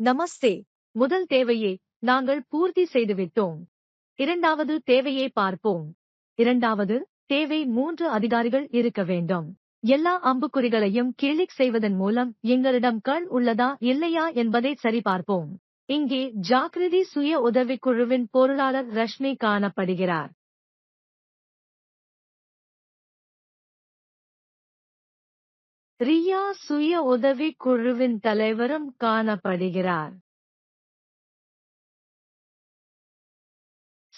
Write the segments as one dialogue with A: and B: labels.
A: நமஸ்தே. முதல் தேவையை நாங்கள் பூர்த்தி செய்துவிட்டோம். இரண்டாவது தேவையை பார்ப்போம். இரண்டாவது தேவை மூன்று அதிகாரிகள் இருக்க வேண்டும். எல்லா அம்புக்குறிகளையும் கிளிக் செய்வதன் மூலம் எங்களிடம் கண் உள்ளதா இல்லையா என்பதை சரிபார்ப்போம். இங்கே ஜாக்கிரதி சுய உதவிக்குழுவின் பொருளாளர் ரஷ்மி காணப்படுகிறார். ரியா சுய உதவிக் குழுவின் தலைவரும் காணப்படுகிறார்.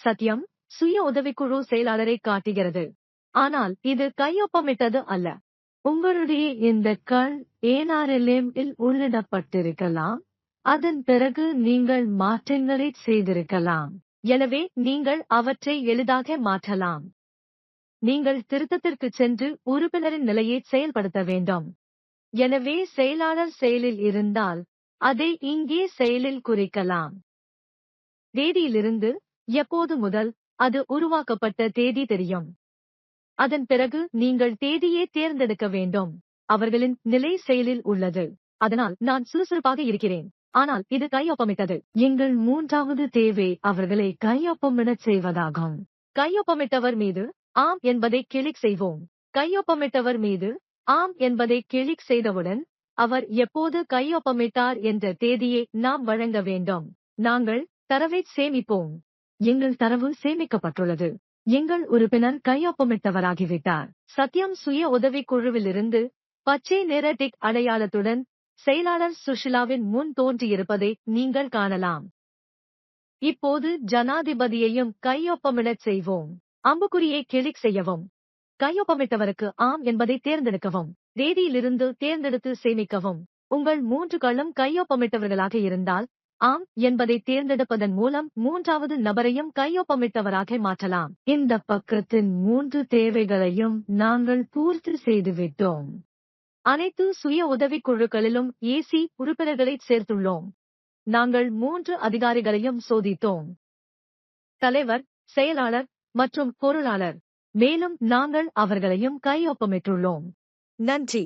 A: சத்யம் சுய உதவிக்குழு செயலாளரை காட்டுகிறது. ஆனால் இது கையொப்பமிட்டது அல்ல. உங்களுடைய இந்த கண் ஏனாரிலேம் இல் உள்ளிடப்பட்டிருக்கலாம். அதன் பிறகு நீங்கள் மாற்றங்களை செய்திருக்கலாம். எனவே நீங்கள் அவற்றை எளிதாக மாற்றலாம். நீங்கள் திருத்தத்திற்கு சென்று உறுப்பினரின் நிலையை செயல்படுத்த வேண்டும். எனவே செயலாளர் செயலில் இருந்தால் அதை இங்கே செயலில் குறிக்கலாம். தேதியிலிருந்து எப்போது முதல் அது உருவாக்கப்பட்ட தேதி தெரியும். அதன் பிறகு நீங்கள் தேதியே தேர்ந்தெடுக்க வேண்டும். அவர்களின் நிலை செயலில் உள்ளது. அதனால் நான் சுறுசுறுப்பாக இருக்கிறேன். ஆனால் இது கையொப்பமிட்டது. எங்கள் மூன்றாவது தேவை அவர்களை கையொப்பமிடச் செய்வதாகும். கையொப்பமிட்டவர் மீது ஆம் என்பதை கிளிக் செய்வோம். கையொப்பமிட்டவர் மீது ஆம் என்பதை கிளிக் செய்தவுடன் அவர் எப்போது கையொப்பமிட்டார் என்ற தேதியை நாம் வழங்க வேண்டும். நாங்கள் தரவை சேமிப்போம். எங்கள் தரவு சேமிக்கப்பட்டுள்ளது. எங்கள் உறுப்பினர் கையொப்பமிட்டவராகிவிட்டார். சத்யம் சுய உதவிக் குழுவிலிருந்து பச்சை நிற டிக் அடையாளத்துடன் செயலாளர் சுஷிலாவின் முன் தோன்றியிருப்பதை நீங்கள் காணலாம். இப்போது ஜனாதிபதியையும் கையொப்பமிடச் செய்வோம். அம்புக்குறியை கிளிக் செய்யவும். கையொப்பமிட்டவருக்கு ஆம் என்பதை தேர்ந்தெடுக்கவும் தேதியிலிருந்து தேர்ந்தெடுத்து சேமிக்கவும். உங்கள் மூன்று களும் கையொப்பமிட்டவர்களாக இருந்தால் ஆம் என்பதை தேர்ந்தெடுப்பதன் மூலம் மூன்றாவது நபரையும் கையொப்பமிட்டவராக மாற்றலாம். இந்த பக்கத்தின் மூன்று தேவைகளையும் நாங்கள் பூர்த்தி செய்துவிட்டோம். அனைத்து சுய உதவிக் குழுக்களிலும் ஏசி உறுப்பினர்களை சேர்த்துள்ளோம். நாங்கள் மூன்று அதிகாரிகளையும் சோதித்தோம். தலைவர் செயலாளர் மற்றும் பொருளாளர். மேலும் நாங்கள் அவர்களையும் கையொப்பமிட்டுள்ளோம். நன்றி.